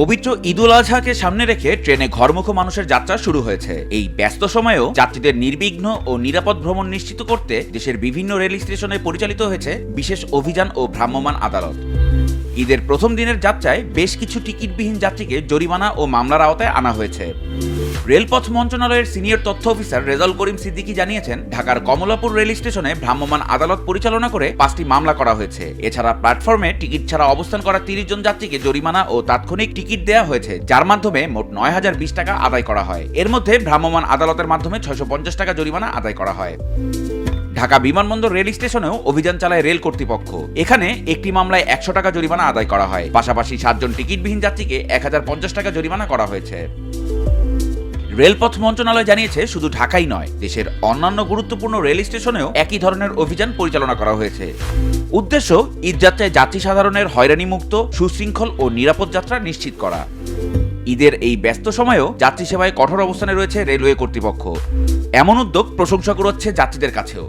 পবিত্র ঈদুল আজহাকে সামনে রেখে ট্রেনে ঘরমুখ মানুষের যাত্রা শুরু হয়েছে। এই ব্যস্ত সময়েও যাত্রীদের নির্বিঘ্ন ও নিরাপদ ভ্রমণ নিশ্চিত করতে দেশের বিভিন্ন রেল স্টেশনে পরিচালিত হয়েছে বিশেষ অভিযান ও ভ্রাম্যমাণ আদালত। ঈদের প্রথম দিনের যাত্রায় বেশ কিছু টিকিটবিহীন যাত্রীকে জরিমানা ও মামলার আওতায় আনা হয়েছে। রেলপথ মন্ত্রণালয়ের সিনিয়র তথ্য অফিসার রেজাল করিম সিদ্দিকী জানিয়েছেন, ঢাকার কমলাপুর রেল স্টেশনে ভ্রাম্যমাণ আদালত পরিচালনা করে পাঁচটি মামলা করা হয়েছে। এছাড়া প্ল্যাটফর্মে টিকিট ছাড়া অবস্থান করা তিরিশ জন যাত্রীকে জরিমানা ও তাৎক্ষণিক টিকিট দেওয়া হয়েছে, যার মাধ্যমে মোট নয় হাজার বিশ টাকা আদায় করা হয়। এর মধ্যে ভ্রাম্যমাণ আদালতের মাধ্যমে ছয়শো পঞ্চাশ টাকা জরিমানা আদায় করা হয়। ঢাকা বিমানবন্দর রেল স্টেশনেও অভিযান চালায় রেল কর্তৃপক্ষ। এখানে একটি মামলায় একশো টাকা জরিমানা আদায় করা হয়। পাশাপাশি সাতজন টিকিটবিহীন যাত্রীকে এক হাজার পঞ্চাশ টাকা জরিমানা করা হয়েছে। রেলপথ মন্ত্রণালয় জানিয়েছে, শুধু ঢাকাই নয়, দেশের অন্যান্য গুরুত্বপূর্ণ রেল স্টেশনেও একই ধরনের অভিযান পরিচালনা করা হয়েছে। উদ্দেশ্য ঈদযাত্রায় যাত্রী সাধারণের হয়রানি মুক্ত সুশৃঙ্খল ও নিরাপদ যাত্রা নিশ্চিত করা। ঈদের এই ব্যস্ত সময়েও যাত্রী সেবায় কঠোর অবস্থানে রয়েছে রেলওয়ে কর্তৃপক্ষ। এমন উদ্যোগ প্রশংসা করছে যাত্রীদের কাছেও।